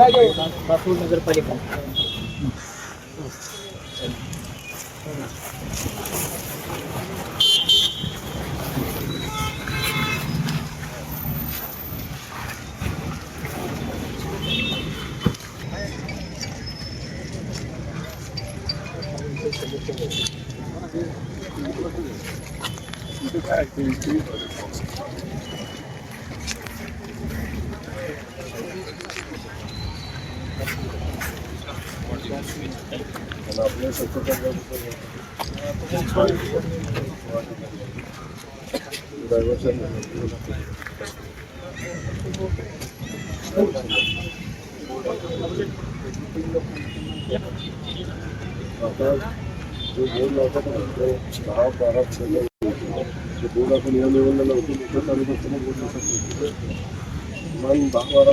राजू नागपूर नगरपालिका. आता जो बोर्ड लावता दहा बारा या लेवलला लावतो लोक चालू असताना किमान दहा बारा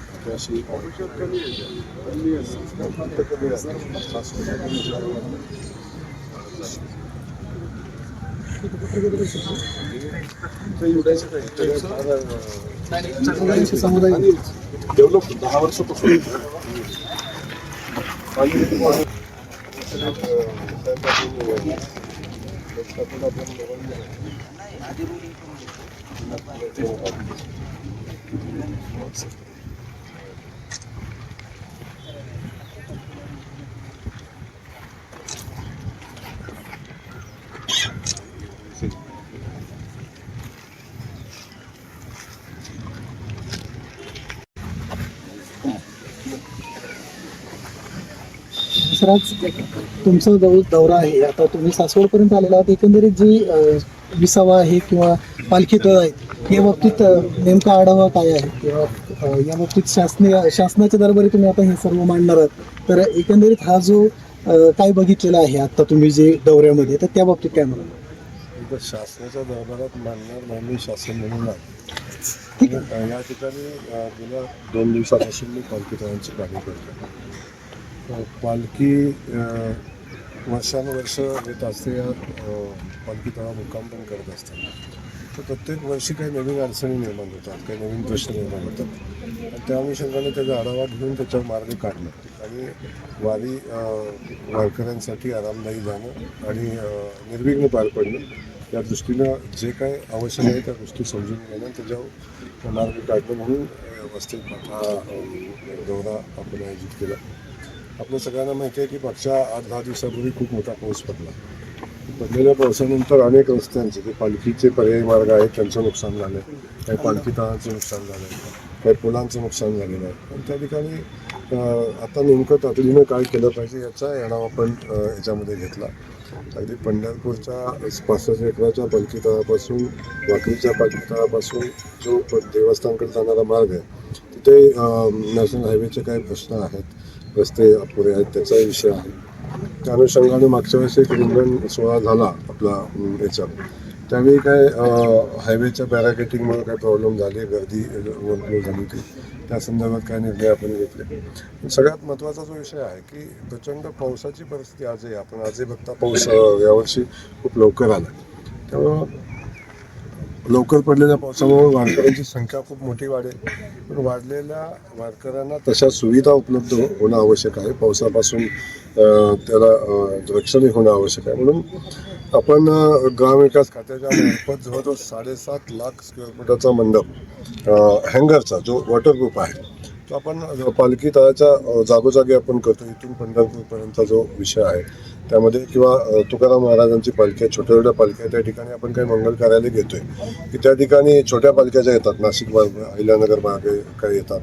की अशी कमी येते कमी असते. असते कमी डेव्हलप दहा वर्षापासून आणि तुमचा दौ- दौरा आहे. आता तुम्ही सासवडपर्यंत आलेला आहात. एकंदरीत जी विसावा आहे किंवा पालखी तळ आहेत या बाबतीत नेमका आढावा काय आहे? किंवा या बाबतीत शासनीय शासनाच्या दरबारी तुम्ही आता हे सर्व मांडणार आहात. तर एकंदरीत हा जो काय बघितलेला आहे आता तुम्ही जे दौऱ्यामध्ये? तर त्या बाबतीत काय म्हणा इथं शासनाच्या दरबारात मानणार नाही मी शासन म्हणून या ठिकाणी गेल्या दोन दिवसापासून मी पालखी तळांची कामे करतो. पालखी वर्षानुवर्ष येत असते या अ, पालखी तळा मुक्काम पण करत असतात तर प्रत्येक वर्षी काही नवीन अडचणी निर्माण होतात काही नवीन प्रश्न निर्माण होतात. आणि त्या अनुषंगाने त्याचा आढावा घेऊन त्याच्यावर मार्ग काढणं. आणि वारी वारकऱ्यांसाठी आरामदायी जाणं आणि निर्विघ्न पार पडणं या दृष्टीनं जे काय आवश्यक आहे त्या गोष्टी समजून घेणं त्याच्यावर मार्ग काढणं म्हणून व्यवस्थित हा दौरा आपण आयोजित केला. आपल्या सगळ्यांना माहिती आहे की मागच्या आठ दहा दिवसापूर्वी खूप मोठा पाऊस पडला. पडलेल्या पावसानंतर अनेक रस्त्यांचे जे पालखीचे पर्यायी मार्ग आहेत त्यांचं नुकसान झालं आहे काही पालखी तळांचं नुकसान झालं आहे काही पुलांचं नुकसान झालेलं आहे. आणि त्या ठिकाणी आता नेमकं तातडीनं काय केलं पाहिजे याचा आढावा आपण याच्यामध्ये घेतला. अगदी पंढरपूरच्या पासष्ट एकराच्या पालखी तळापासून वाकरीच्या पालखी तळापासून जो देवस्थानकडे जाणारा मार्ग आहे तिथे नॅशनल हायवेचे काही प्रश्न आहेत. रस्ते अपुरे आहेत त्याचा विषय आहे. त्या अनुषंगाने मागच्या वेळेस एक रिंगण सोहळा झाला आपला याचा. त्यावेळी काय हायवेच्या बॅराकेटिंगमुळे काय प्रॉब्लेम झाले गर्दी ओव्हरफ्लो झाली होती. त्या संदर्भात काय निर्णय आपण घेतले? सगळ्यात महत्त्वाचा जो विषय आहे की प्रचंड पावसाची परिस्थिती आजही आपण आजही बघता पाऊस यावर्षी खूप लवकर आला. त्यामुळं लवकर पडलेल्या पावसामुळे वारकऱ्यांची संख्या खूप मोठी वाढेल. पण वाढलेल्या वारकऱ्यांना तशा सुविधा उपलब्ध होणं आवश्यक आहे. पावसापासून त्याला अं, रक्षणही होणं आवश्यक आहे. म्हणून आपण ग्रामविकास खात्याच्या मार्फत जवळजवळ साडेसात लाख स्क्वेअर फुटाचा मंडप हँगरचा जो वॉटरप्रूफ आहे तो आपण पालखी तळाच्या जागोजागी आपण करतो. इथून पंढरपूरपर्यंतचा जो विषय आहे त्यामध्ये किंवा तुकाराम महाराजांची पालखी आहे छोट्या छोट्या पालख्या आहे, त्या ठिकाणी आपण काही मंगल कार्यालय घेतोय. की त्या ठिकाणी छोट्या पालख्या ज्या येतात नाशिक मार्ग अहिल्यानगर मार्गे काही येतात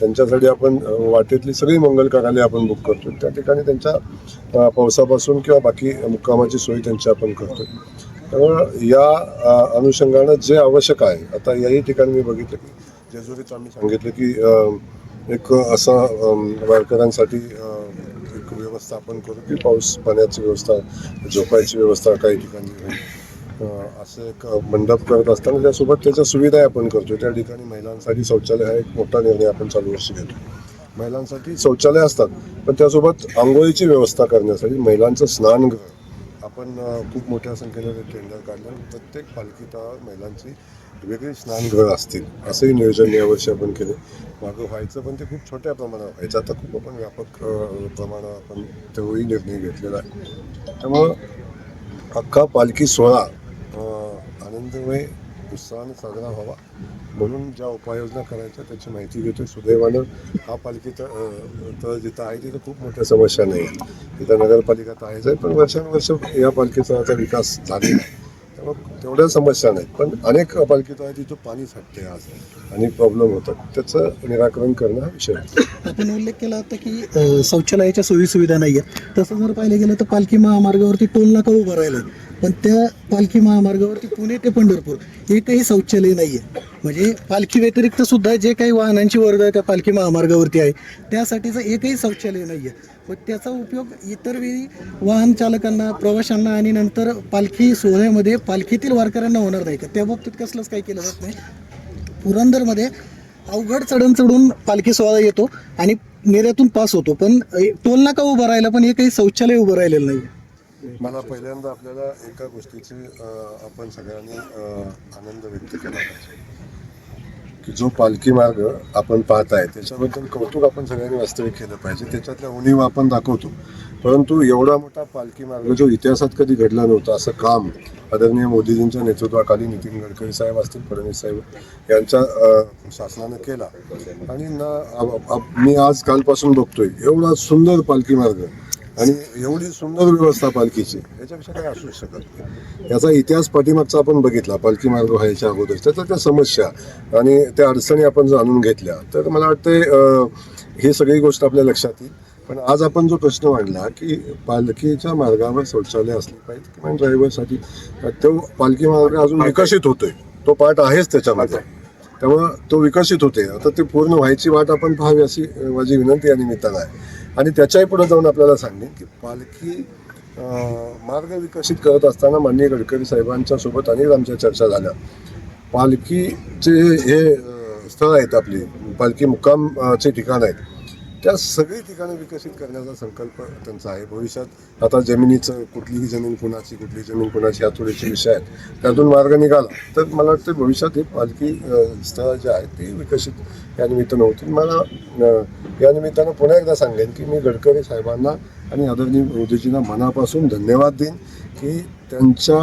त्यांच्यासाठी आपण वाटेतली सगळी मंगल कार्यालय आपण बुक करतो त्या ठिकाणी त्यांच्या पावसापासून किंवा बाकी मुक्कामाची सोय त्यांची आपण करतो त्यामुळं या अनुषंगानं जे आवश्यक आहे आता याही ठिकाणी मी बघितलं की जेजुरीत आम्ही सांगितलं की एक असा वारकऱ्यांसाठी व्यवस्था आपण करू की पाऊस पाण्याची व्यवस्था झोपायची व्यवस्था काही ठिकाणी असं एक मंडप करत असताना त्यासोबत त्याच्या सुविधाही आपण करतो. त्या ठिकाणी महिलांसाठी शौचालय हा एक मोठा निर्णय आपण चालू वर्षी घेतो. महिलांसाठी शौचालय असतात पण त्यासोबत आंघोळीची व्यवस्था करण्यासाठी महिलांचं स्नानगृह आपण खूप मोठ्या संख्येने टेंडर काढलं आणि प्रत्येक पालखीत महिलांची वेगळी स्नानगृह असतील. असंही नियोजन यावर्षी आपण केले. मागं व्हायचं पण ते खूप छोट्या प्रमाणावर व्हायचं. आता खूप आपण व्यापक प्रमाणात प्रमाणावर आपण तेव्हाही निर्णय घेतलेला आहे. त्यामुळं अख्खा पालखी सोहळा आनंदमय उत्साहाने साजरा व्हावा म्हणून ज्या उपाययोजना करायच्या त्याची माहिती घेतो सुदैवानं. हा पालखी तर जिथं आहे तिथं खूप मोठ्या समस्या नाही आहेत. तिथं नगरपालिका तर आहेच आहे पण वर्षानुवर्ष या पालखी आता विकास झालेला आहे. त्यामुळे तेवढ्या समस्या नाहीत. पण अनेक पालखी तळ तिथं पाणी साठते आज. आणि प्रॉब्लेम होतात. त्याचं निराकरण करणं हा विषय आपण उल्लेख केला होता की शौचालयाच्या सोयी सुविधा नाही आहेत तसं जर पाहिलं गेलं तर पालखी महामार्गावरती टोल नाका उभं राहिलं पण त्या पालखी महामार्गावरती पुणे ते पंढरपूर एकही शौचालय नाही आहे म्हणजे पालखी व्यतिरिक्त सुद्धा जे काही वाहनांची वर्ग आहे त्या पालखी महामार्गावरती आहे त्यासाठीचं एकही शौचालय नाही आहे पण त्याचा उपयोग इतर वेळी वाहन चालकांना प्रवाशांना आणि नंतर पालखी सोहळ्यामध्ये पालखीतील वारकऱ्यांना होणार नाही का? त्या बाबतीत कसलंच काही केलं जात नाही. पुरंदरमध्ये अवघड चढण चढून पालखी सोहळा येतो आणि निर्यातून पास होतो. पण अ, टोल नाका उभं राहिला पण हे काही शौचालय उभं राहिलेलं नाही मला पहिल्यांदा आपल्याला एका गोष्टीची आपण सगळ्यांनी आनंद व्यक्त केला पाहिजे. की जो पालखी मार्ग आपण पाहत आहे त्याच्याबद्दल कौतुक आपण सगळ्यांनी वास्तविक केलं पाहिजे. त्याच्यातल्या उणीव आपण दाखवतो. परंतु एवढा मोठा पालखी मार्ग जो इतिहासात कधी घडला नव्हता असं काम आदरणीय मोदीजींच्या नेतृत्वाखाली नितीन गडकरी साहेब असतील फडणवीस साहेब यांच्या शासनानं केला. आणि ना मी आज कालपासून बघतोय एवढा सुंदर पालखी मार्ग आणि एवढी सुंदर व्यवस्था पालखीची याच्यापेक्षा काही असू शकत नाही. याचा इतिहास पाठीमागचा आपण बघितला पालखी मार्ग व्हायच्या अगोदर. त्याच्या त्या समस्या आणि त्या अडचणी आपण जाणून घेतल्या. तर मला वाटते ही सगळी गोष्ट आपल्या लक्षात येईल. पण आज आपण जो प्रश्न मांडला की पालखीच्या मार्गावर शौचालय असले पाहिजे किंवा ड्रायव्हरसाठी? तो पालखी मार्ग अजून विकसित होतोय. तो पार्ट आहेच त्याच्यामध्ये. त्यामुळं तो विकसित होते आता ते पूर्ण व्हायची वाट आपण पाहावी अशी माझी विनंती या निमित्तानं आहे. आणि त्याच्याही पुढे जाऊन आपल्याला सांगेन की पालखी मार्ग विकसित करत असताना माननीय गडकरी साहेबांच्या सोबत अनेक आमच्या चर्चा झाल्या. पालखीचे हे स्थळ आहेत आपली. पालखी मुक्कामचे ठिकाण आहेत. त्या सगळी ठिकाणं विकसित करण्याचा संकल्प त्यांचा आहे. भविष्यात आता जमिनीचं कुठलीही जमीन कुणाची कुठली जमीन कुणाची या थोडेसे विषय आहेत. त्यातून मार्ग निघाला. तर मला वाटतं भविष्यात हे पालखी स्थळं जे आहेत ते विकसित या निमित्तानं होतील. मला या निमित्तानं पुन्हा एकदा सांगेन की मी गडकरी साहेबांना आणि आदरणीय मोदीजींना मनापासून धन्यवाद देईन की त्यांच्या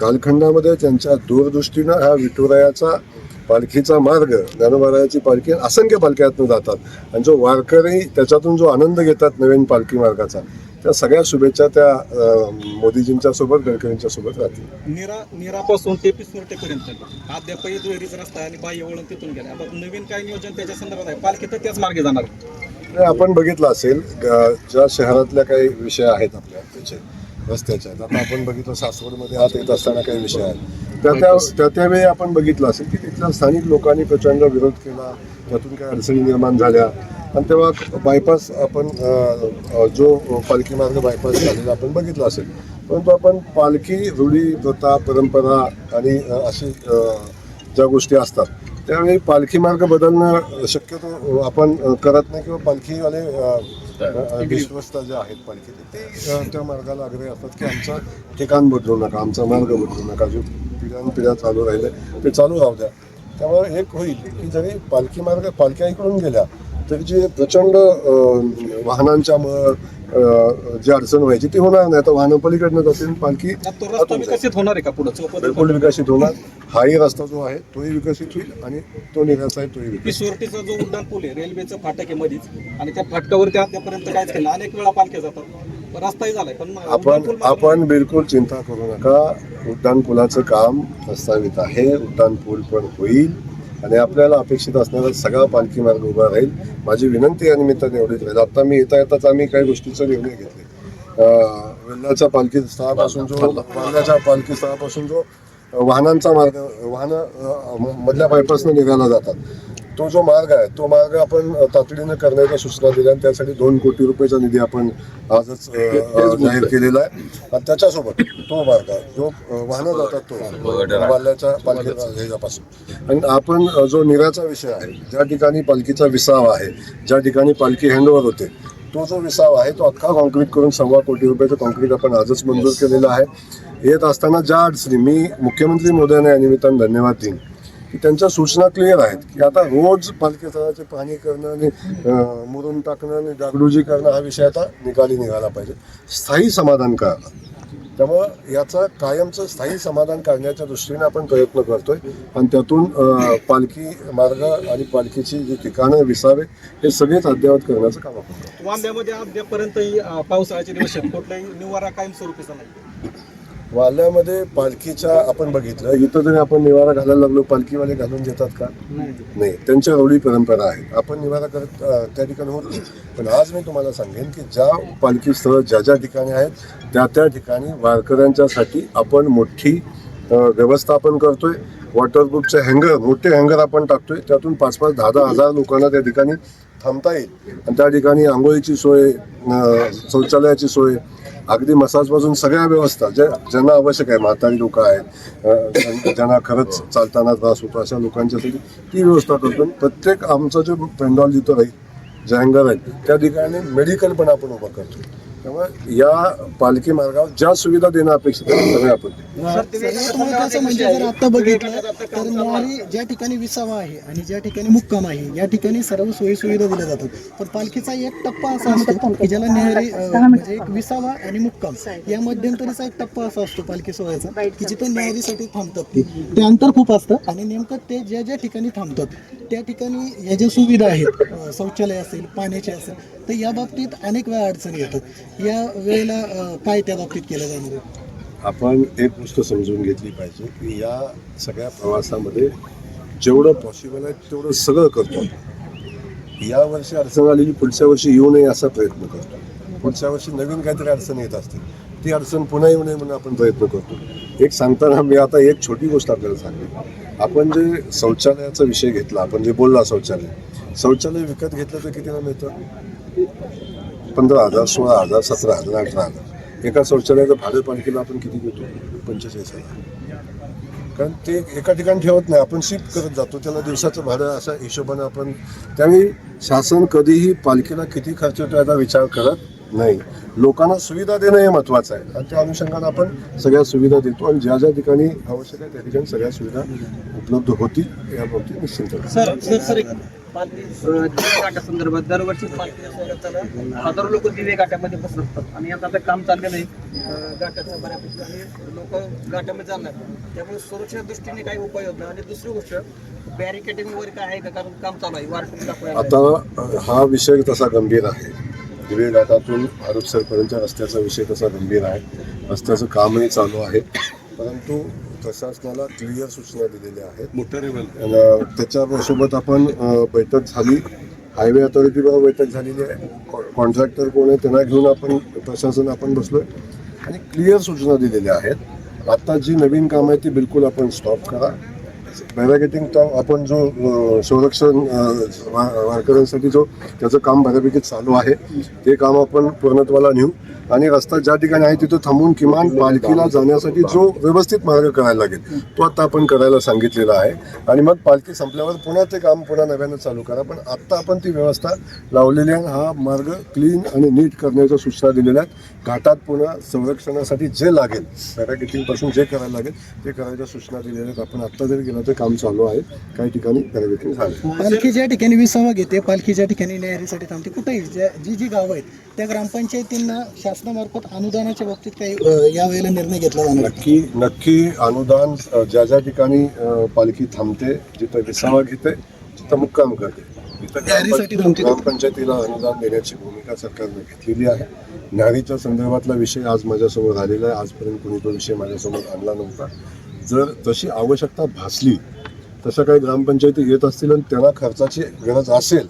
कालखंडामध्ये त्यांच्या दूरदृष्टीनं ह्या विठुरायाचा पालखीचा मार्ग ज्ञानोबारायाची पालखी असंख्य पालख्यातून जातात. आणि जो वारकरी त्याच्यातून जो आनंद घेतात नवीन पालखी मार्गाचा त्या सगळ्या शुभेच्छा त्या मोदीजींच्या सोबत गडकरींच्या सोबत राहतील. निरा निरापासून ते पिसमुर्टेपर्यंत अद्यापही दुहेरीच रस्ता आणि बाह्य तिथून गेलं आता नवीन काय नियोजन त्याच्या संदर्भात आहे? पालखी तर त्याच मार्गे जाणार. आपण बघितलं असेल ज्या शहरातल्या काही विषय आहेत आपल्या त्याचे. रस्त्याच्या. आता आपण बघितलं सासवडमध्ये आत येत असताना काही विषय आहेत त्या त्या त्या त्यावेळी आपण बघितलं असेल की तिथल्या स्थानिक लोकांनी प्रचंड विरोध केला. त्यातून काही अडचणी निर्माण झाल्या. आणि तेव्हा बायपास आपण जो पालखी मार्ग बायपास झालेला आपण बघितला असेल. परंतु आपण पालखी रूढी प्रथा परंपरा आणि अशी ज्या गोष्टी असतात त्यावेळी पालखी मार्ग बदलणं शक्यतो आपण करत नाही किंवा पालखीवाले विश्वस्त जे आहेत पालखीचे ते त्या मार्गाला आग्रही असतात की आमचा ठिकाण बदलू नका आमचा मार्ग बदलू नका. जो पिढ्यानपिढ्या चालू राहिले ते चालू राहू द्या. त्यामुळे एक होईल की जरी पालखी मार्ग पालख्या इकडून गेल्या तर जी प्रचंड वाहनांच्या म- अं, जी अडचण व्हायची ती होणार नाही. आता वाहनं पलीकडनं जातील पालखी तो विकसित होणार आहे का पुढे? बिलकुल विकसित होणार. हाही रस्ता जो आहे तोही विकसित होईल आणि तो निघायचा आहे तोही विकसित पिसोरटीचा जो उड्डाण पूल आहे रेल्वेचं फाटक आहे मधीच आणि त्या फाटकावरती अद्यापर्यंत काहीच केलं अनेक वेळा पालख्या जातात. रस्ताही झालाय पण आपण आपण बिलकुल चिंता करू नका. उड्डाण पुलाचं काम प्रस्तावित आहे. उड्डाण पूल पण होईल. आणि आपल्याला अपेक्षित असणारा सगळा पालखी मार्ग उभा राहील. माझी विनंती या निमित्ताने एवढीच राहील. आता मी येता येताच आम्ही काही गोष्टीचा निर्णय घेतले वेल्लाच्या पालखी स्थळापासून जो वांद्याच्या पालखी स्थळापासून जो वाहनांचा मार्ग वाहनं मधल्या बायपासनं निघायला जातात. तो जो मार्ग आहे तो मार्ग आपण तातडीनं करण्याच्या सूचना दिल्या आणि त्यासाठी दोन कोटी रुपयाचा निधी आपण आजच जाहीर केलेला आहे. आणि त्याच्यासोबत तो मार्ग आहे. जो वाहनं जातात तो वाल्याच्या पालखीचा ह्याच्यापासून आणि आपण जो निराचा विषय आहे ज्या ठिकाणी पालखीचा विसावा आहे ज्या ठिकाणी पालखी हँडओव्हर होते तो जो विसावा आहे तो अख्खा कॉन्क्रीट करून सव्वा कोटी रुपयाचं कॉन्क्रीट आपण आजच मंजूर केलेलं आहे. येत असताना ज्या अडचणी मी मुख्यमंत्री मोदयांना या निमित्तानं धन्यवाद देईन. की त्यांच्या सूचना क्लिअर आहेत की आता रोज पालखी पाणी पाहणी करणं आणि मुरून टाकणं आणि डागडुजी करणं हा विषय आता निकाली निघाला पाहिजे. स्थायी समाधान करायला त्यामुळं याचं कायमचं स्थायी समाधान काढण्याच्या दृष्टीने आपण प्रयत्न करतोय आणि त्यातून पालखी मार्ग आणि पालखीची जी ठिकाणं विसावे हे सगळेच अद्ययावत करण्याचं काम आपण वांद्यामध्ये अद्यापर्यंतही पावसाळ्याचे दिवस कुठलाही निवारा कायमस्वरूपीचा नाही. वाल्यामध्ये पालखीच्या आपण बघितलं इथं जरी आपण निवारा घालायला लागलो पालखीवाले घालून देतात का? नाही त्यांच्या रवळी परंपरा आहे आपण निवारा करत त्या ठिकाणी होत. पण आज मी तुम्हाला सांगेन की ज्या पालखी स्थळ ज्या ज्या ठिकाणी आहेत त्या त्या ठिकाणी वारकऱ्यांच्यासाठी आपण मोठी व्यवस्थापन व्यवस्था आपण करतोय वॉटरप्रूफचे हँगर मोठे हँगर आपण टाकतोय. त्यातून पाच पाच दहा दहा हजार लोकांना त्या ठिकाणी थांबता येईल. आणि त्या ठिकाणी आंघोळीची सोय शौचालयाची सोय अगदी मसाजपासून सगळ्या व्यवस्था ज्या ज्यांना आवश्यक आहे म्हातारी लोक आहेत ज्यांना खरंच चालताना त्रास होतो अशा लोकांच्यासाठी ती व्यवस्था करतो. प्रत्येक आमचं जे पेंडॉल जिथं राहील जे अँगर आहेत त्या ठिकाणी मेडिकल पण आपण उभा करतो. त्यामुळे या पालखी मार्गावर ज्या सुविधा देणं अपेक्षित आहे सगळ्या आपण. सर्वात महत्वाचं म्हणजे जर आता बघितलं तर न्यारी ज्या ठिकाणी विसावा आहे आणि ज्या ठिकाणी मुक्काम आहे या ठिकाणी सर्व सोयी सुविधा दिल्या जातात. पण पालखीचा एक टप्पा असा असतो की ज्याला न्यारी अं, म्हणजे एक विसावा आणि मुक्काम या मध्यंतरीचा एक टप्पा असा असतो पालखी सोहळ्याचा की जिथे न्यारीसाठी थांबतात ते. ते अंतर खूप असतं आणि नेमकं ते ज्या ज्या ठिकाणी थांबतात त्या ठिकाणी या ज्या सुविधा आहेत शौचालय असेल पाण्याचे असेल तर या बाबतीत अनेक वेळा अडचणी येतात. या वेळेला काय त्या बाबतीत केलं जाणार आहे? आपण एक गोष्ट समजून घेतली पाहिजे की या सगळ्या प्रवासामध्ये जेवढं पॉसिबल आहे तेवढं सगळं करतो. या वर्षी अडचण आलेली पुढच्या वर्षी येऊ नये असा प्रयत्न करतो. पुढच्या वर्षी नवीन काहीतरी अडचण येत असते ती अडचण पुन्हा येऊ नये म्हणून आपण प्रयत्न करतो. एक सांगताना मी आता एक छोटी गोष्ट आपल्याला सांगते आपण जे शौचालयाचा विषय घेतला आपण जे बोलला शौचालय शौचालय विकत घेतलं तर कितीला मिळतं? पंधरा हजार सोळा हजार सतरा हजार अठरा हजार. एका शौचालयाचं भाडं पालखीला आपण किती देतो? पंचेचाळीस हजार. कारण ते एका ठिकाणी ठेवत नाही. आपण शिफ्ट करत जातो. त्याला दिवसाचं भाडं असा हिशोबाने आपण त्यावेळी शासन कधीही पालखीला किती खर्च होतो याचा विचार करत नाही. लोकांना सुविधा देणं हे महत्त्वाचं आहे. आणि त्या अनुषंगाने आपण सगळ्या सुविधा देतो आणि ज्या ज्या ठिकाणी आवश्यक आहे त्या ठिकाणी सगळ्या सुविधा उपलब्ध होतील याबाबतीत निश्चिंत राहा. सर पालखी अं, दरवर्षी पालखी हजारो लोक दिवे घाटामध्ये बसतात आणि आता आता काम चाललेलं आहे. अं, घाटाचं बऱ्यापैकी आणि लोक घाटामध्ये जाणार त्यामुळे सुरक्षेच्या दृष्टीने काही उपाय नाही आणि दुसरी गोष्ट बॅरिकेडिंग वगैरे काय आहे का? कारण काम चालू आहे. वारकरी आता हा विषय तसा गंभीर आहे. दिवे घाटातून हडपसरपर्यंतच्या रस्त्याचा विषय तसा गंभीर आहे. रस्त्याचं कामही चालू आहे. परंतु प्रशासनाला क्लिअर सूचना दिलेल्या आहेत. आणि त्याच्यासोबत आपण बैठक झाली. हायवे अथॉरिटीबरोबर बैठक झालेली आहे. कॉन्ट्रॅक्टर कोण आहे त्यांना घेऊन आपण प्रशासन आपण बसलोय. आणि क्लिअर सूचना दिलेल्या आहेत. आता जी नवीन कामं आहेत ती बिलकुल आपण स्टॉप करा. बॅरिकेटिंग आपण जो संरक्षण वारकऱ्यांसाठी जो त्याचं काम बऱ्यापैकी चालू आहे ते काम आपण पूर्णत्वाला नेऊ. आणि रस्ता ज्या ठिकाणी आहे तिथं थांबून किमान पालखीला जाण्यासाठी जो व्यवस्थित मार्ग करायला लागेल तो आता आपण करायला सांगितलेला आहे. आणि मग पालखी संपल्यावर पुन्हा ते काम पुन्हा नव्यानं चालू करा. पण आत्ता आपण ती व्यवस्था लावलेली आहे. हा मार्ग क्लीन आणि नीट करण्याच्या सूचना दिलेल्या आहेत. घाटात पुन्हा संरक्षणासाठी जे लागेल पॅरागिटिंगपासून जे करायला लागेल ते करायच्या सूचना दिलेल्या आहेत. आपण आत्ता जरी गेलं तर काम चालू आहे. काही ठिकाणी पॅरागिटिंग झालं. पालखी ज्या ठिकाणी विसावा घेते पालखी ज्या ठिकाणी न्यायारीसाठी थांबते कुठेही जी जी गावं आहेत त्या ग्रामपंचायतींना शासनामार्फत अनुदानाच्या बाबतीत काही यावेळेला निर्णय घेतला जाणार. नक्की नक्की अनुदान ज्या ज्या ठिकाणी पालखी थांबते जिथं विसावा घेते तिथं मुक्काम करते. ग्रामपंचायतीला अनुदान देण्याची भूमिका सरकारने घेतलेली आहे न्याहारीच्या संदर्भातला विषय आज माझ्यासमोर आलेला आहे आजपर्यंत कोणी तो विषय माझ्यासमोर आणला नव्हता जर तशी आवश्यकता भासली तसं काही ग्रामपंचायती घेत असतील आणि त्यांना खर्चाची गरज असेल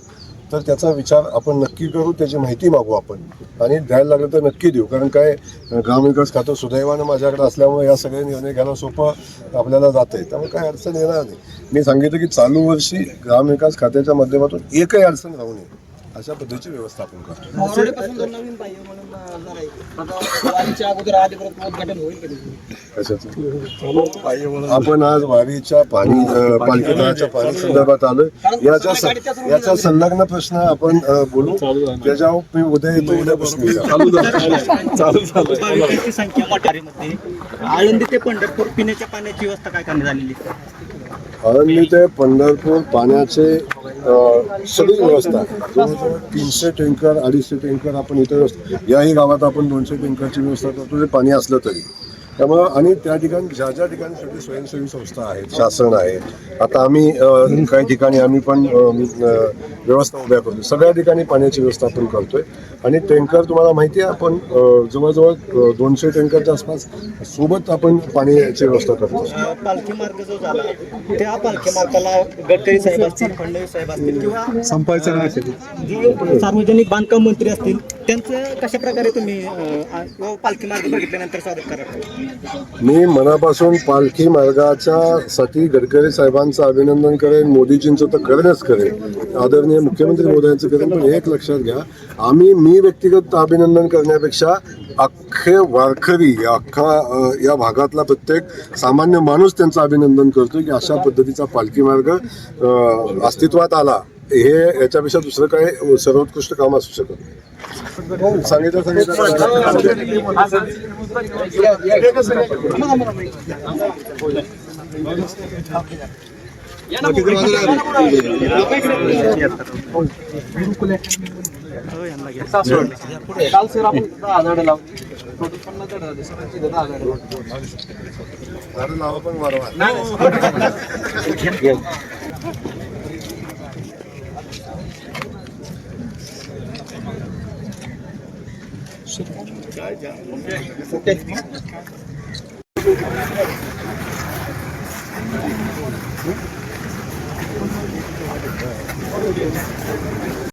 तर त्याचा विचार आपण नक्की करू त्याची माहिती मागू आपण. आणि द्यायला लागलं तर नक्की देऊ. कारण काय ग्रामविकास खातं सुदैवानं माझ्याकडे असल्यामुळे या सगळे निर्णय घ्यायला सोपं आपल्याला जातं आहे त्यामुळे काय अडचण येणार नाही. मी सांगितलं की चालू वर्षी ग्रामविकास खात्याच्या माध्यमातून एकही अडचण राहू नये. अशा पद्धतीची व्यवस्था आपण करतो. मोरडेपासून जो नवीन बाह्य म्हणून अं, जाणार आहे आता वारीच्या अगोदर अधिकृत उद्घाटन होईल कधी कशाचं आपण आज वारीच्या पाणी अं, पाणी संदर्भात आलोय. याच्या स- याचा संलग्न प्रश्न आपण अं, बोलू. त्याच्यावर मी उद्या येतो उद्यापासून येतो. भाविकांची संख्या आळंदी ते पंढरपूर पिण्याच्या पाण्याची व्यवस्था काय करण्यात आलेली? आळंदी ते पंढरपूर पाण्याचे सगळी व्यवस्था. जवळजवळ तीनशे टँकर अडीचशे टँकर आपण इथं व्यवस्था याही गावात आपण दोनशे टँकरची व्यवस्था करतो ते पाणी असलं तरी. त्यामुळं आणि त्या ठिकाणी ज्या ज्या ठिकाणी सगळी स्वयंसेवी संस्था आहेत शासन आहे आता आम्ही काही ठिकाणी आम्ही पण व्यवस्था उभ्या करतो सगळ्या ठिकाणी पाण्याची व्यवस्था आपण करतोय. आणि टँकर तुम्हाला माहिती आहे आपण जवळजवळ दोनशे टँकरच्या आसपास सोबत आपण पाण्याची व्यवस्था करतो पालखी मार्ग जो झाला त्या पालखी मार्गाला गडकरी साहेब असतील फडणवीस साहेब असतील किंवा संपायचं जे सार्वजनिक बांधकाम मंत्री असतील त्यांचं कशा प्रकारे तुम्ही पालखी मार्ग बघितल्यानंतर स्वागत करा? मी मनापासून पालखी मार्गाच्या साठी गडकरी साहेबांचं अभिनंदन करेन मोदीजींचं तर करेनच करेन. आदरणीय मुख्यमंत्री मोदयांचं करेन पण एक लक्षात घ्या. आम्ही मी व्यक्तिगत अभिनंदन करण्यापेक्षा अख्खे वारकरी या अख्खा अ, या भागातला प्रत्येक सामान्य माणूस त्यांचं अभिनंदन करतो की अशा पद्धतीचा पालखी मार्ग अ, अस्तित्वात आला. हे याच्यापेक्षा दुसरं काय सर्वोत्कृष्ट काम असू शकत नाही. हो, सांगितलं. Okay.